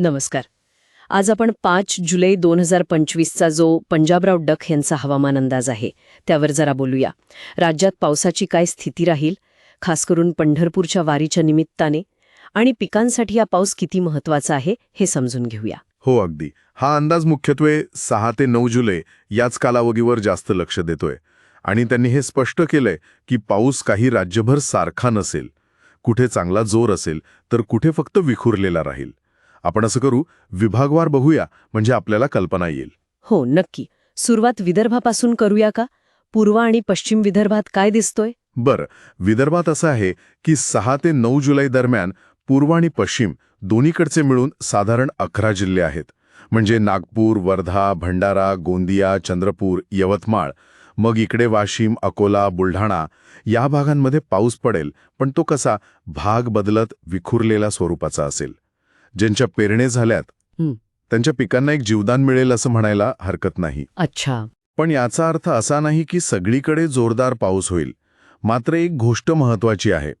नमस्कार. आज आपण पाच जुलै दोन हजार पंचवीसचा जो पंजाबराव डक यांचा हवामान अंदाज आहे त्यावर जरा बोलूया. राज्यात पावसाची काय स्थिती राहील खास करून पंढरपूरच्या वारीच्या निमित्ताने आणि पिकांसाठी हा पाऊस किती महत्त्वाचा आहे हे समजून घेऊया. हो अगदी. हा अंदाज मुख्यत्वे सहा ते नऊ जुलै याच कालावधीवर जास्त लक्ष देतोय. आणि त्यांनी हे स्पष्ट केलंय की पाऊस काही राज्यभर सारखा नसेल. कुठे चांगला जोर असेल तर कुठे फक्त विखुरलेला राहील. आपण असं करू विभागवार बघूया म्हणजे आपल्याला कल्पना येईल. हो नक्की. सुरुवात विदर्भापासून करूया का? पूर्व आणि पश्चिम विदर्भात काय दिसतोय? बरं. विदर्भात असं आहे की सहा ते नऊ जुलै दरम्यान पूर्व आणि पश्चिम दोन्हीकडचे मिळून साधारण अकरा जिल्हे आहेत. म्हणजे नागपूर वर्धा भंडारा गोंदिया चंद्रपूर यवतमाळ. मग इकडे वाशिम अकोला बुलढाणा या भागांमध्ये पाऊस पडेल पण तो कसा भाग बदलत विखुरलेला स्वरूपाचा असेल. ज्यांच्या पेरणे झाल्यात. त्यांच्या पिकांना एक जीवदान मिळेल असं म्हणायला हरकत नाही. अच्छा. पण याचा अर्थ असा नाही की सगळीकडे जोरदार पाऊस होईल. मात्र एक गोष्ट महत्वाची आहे.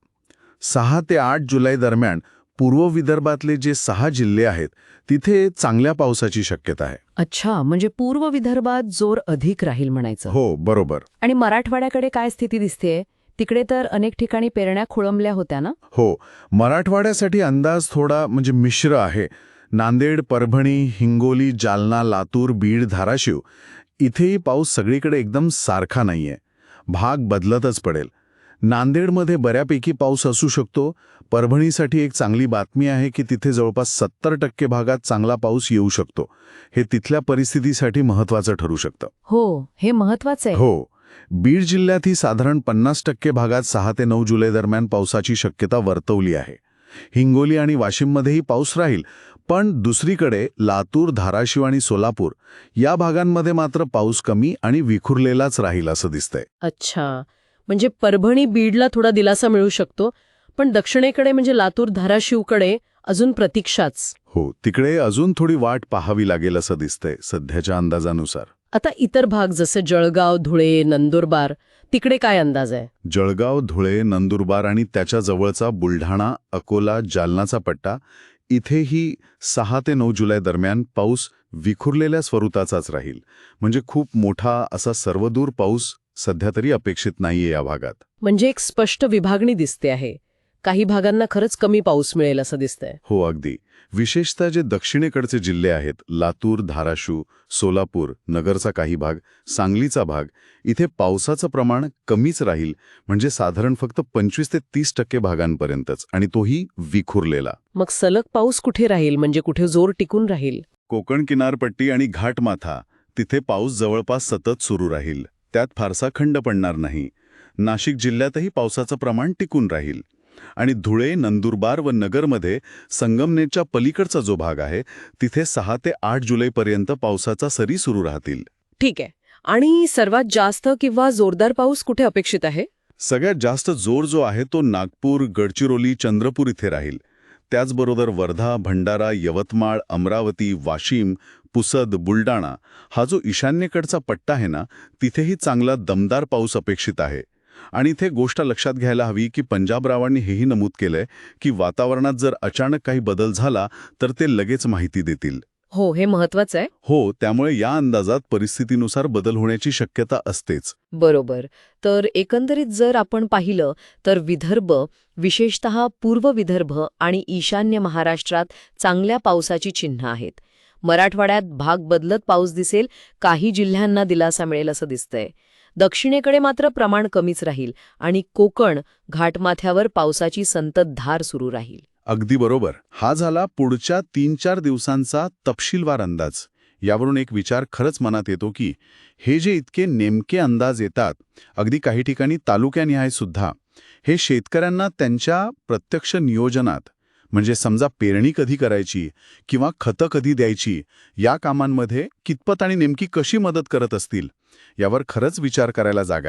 सहा ते आठ जुलै दरम्यान पूर्व विदर्भातले जे सहा जिल्हे आहेत तिथे चांगल्या पावसाची शक्यता आहे. अच्छा म्हणजे पूर्व विदर्भात जोर अधिक राहील म्हणायचं. हो बरोबर. आणि मराठवाड्याकडे काय स्थिती दिसते तिकडे तर अनेक ठिकाणी पेरण्या खोळंबल्या होत्या ना? हो. मराठवाड्यासाठी अंदाज थोडा म्हणजे मिश्र आहे. नांदेड परभणी हिंगोली जालना लातूर बीड धाराशिव इथेही पाऊस सगळीकडे एकदम सारखा नाहीये. भाग बदलतच पडेल. नांदेडमध्ये बऱ्यापैकी पाऊस असू शकतो. परभणीसाठी एक चांगली बातमी आहे की तिथे जवळपास सत्तर टक्के भागात चांगला पाऊस येऊ शकतो. हे तिथल्या परिस्थितीसाठी महत्वाचं ठरू शकतं. हो हे महत्वाचं आहे. हो. बीड जिल्ह्यातही साधारण पन्नास टक्के भागात सहा ते नऊ जुलै दरम्यान पावसाची शक्यता वर्तवली आहे. हिंगोली आणि वाशिममध्येही पाऊस राहील पण दुसरीकडे लातूर धाराशिव आणि सोलापूर या भागांमध्ये मात्र पाऊस कमी आणि विखुरलेलाच राहील असं दिसतंय. अच्छा. म्हणजे परभणी बीडला थोडा दिलासा मिळू शकतो पण दक्षिणेकडे म्हणजे लातूर धाराशिवकडे अजून प्रतीक्षाच. हो तिकडे अजून थोडी वाट पाहावी लागेल असं दिसतंय सध्याच्या अंदाजानुसार. आता इतर भाग जसे जळगाव धुळे नंदुरबार तिकडे काय अंदाज आहे? जळगाव धुळे नंदुरबार आणि त्याच्या जवळचा बुलढाणा अकोला जालनाचा पट्टा इथेही सहा ते नऊ जुलै दरम्यान पाऊस विखुरलेल्या स्वरूपाचाच राहील. म्हणजे खूप मोठा असा सर्वदूर पाऊस सध्या तरी अपेक्षित नाहीये या भागात. म्हणजे एक स्पष्ट विभागणी दिसते आहे. काही भागांना खरंच कमी पाऊस मिळेल असं दिसतंय. हो अगदी. विशेषतः जे दक्षिणेकडचे जिल्हे आहेत लातूर धाराशिव सोलापूर नगरचा काही भाग सांगलीचा भाग इथे पावसाचं प्रमाण कमीच राहील म्हणजे साधारण फक्त पंचवीस ते तीस टक्के भागांपर्यंतच आणि तोही विखुरलेला. मग सलग पाऊस कुठे राहील? म्हणजे कुठे जोर टिकून राहील? कोकण किनारपट्टी आणि घाटमाथा तिथे पाऊस जवळपास सतत सुरू राहील. त्यात फारसा खंड पडणार नाही. नाशिक जिल्ह्यातही पावसाचं प्रमाण टिकून राहील. आणि धुळे नंदुरबार व नगरमध्ये संगमनेरच्या पलीकडचा जो भाग आहे तिथे सहा ते आठ जुलैपर्यंत पावसाचा सरी सुरू राहतील. ठीक आहे. आणि सर्वात जास्त किंवा जोरदार पाऊस कुठे अपेक्षित आहे? सगळ्यात जास्त जोर जो आहे तो नागपूर गडचिरोली चंद्रपूर इथे राहील. त्याचबरोबर वर्धा भंडारा यवतमाळ अमरावती वाशिम पुसद बुलडाणा हा जो ईशान्येकडचा पट्टा आहे ना तिथेही चांगला दमदार पाऊस अपेक्षित आहे. आणि इथे गोष्ट लक्षात घ्यायला हवी की पंजाबरावांनी हेही नमूद केलंय की वातावरणात जर अचानक काही बदल झाला तर ते लगेच माहिती देतील. हो हे महत्वाचं आहे. हो त्यामुळे या अंदाजात परिस्थितीनुसार बदल होण्याची शक्यता असतेच. बरोबर. तर एकंदरीत जर आपण पाहिलं तर विदर्भ विशेषत पूर्व विदर्भ आणि ईशान्य महाराष्ट्रात चांगल्या पावसाची चिन्ह आहेत. मराठवाड्यात भाग बदलत पाऊस दिसेल काही जिल्ह्यांना दिलासा मिळेल असं दिसतंय. दक्षिणेकडे मात्र प्रमाण कमीच राहील आणि कोकण घाटमाथ्यावर पावसाची संततधार सुरू राहील. अगदी बरोबर. हा झाला पुढच्या तीन चार दिवसांचा तपशीलवार अंदाज. यावरून एक विचार खरंच मनात येतो की हे जे इतके नेमके अंदाज येतात अगदी काही ठिकाणी तालुक्यानिहाय सुद्धा हे शेतकऱ्यांना त्यांच्या प्रत्यक्ष नियोजनात म्हणजे समजा पेरणी कधी करायची किंवा खतं कधी द्यायची या कामांमध्ये कितपत आणि नेमकी कशी मदत करत असतील यावर खरंच विचार करायला जागा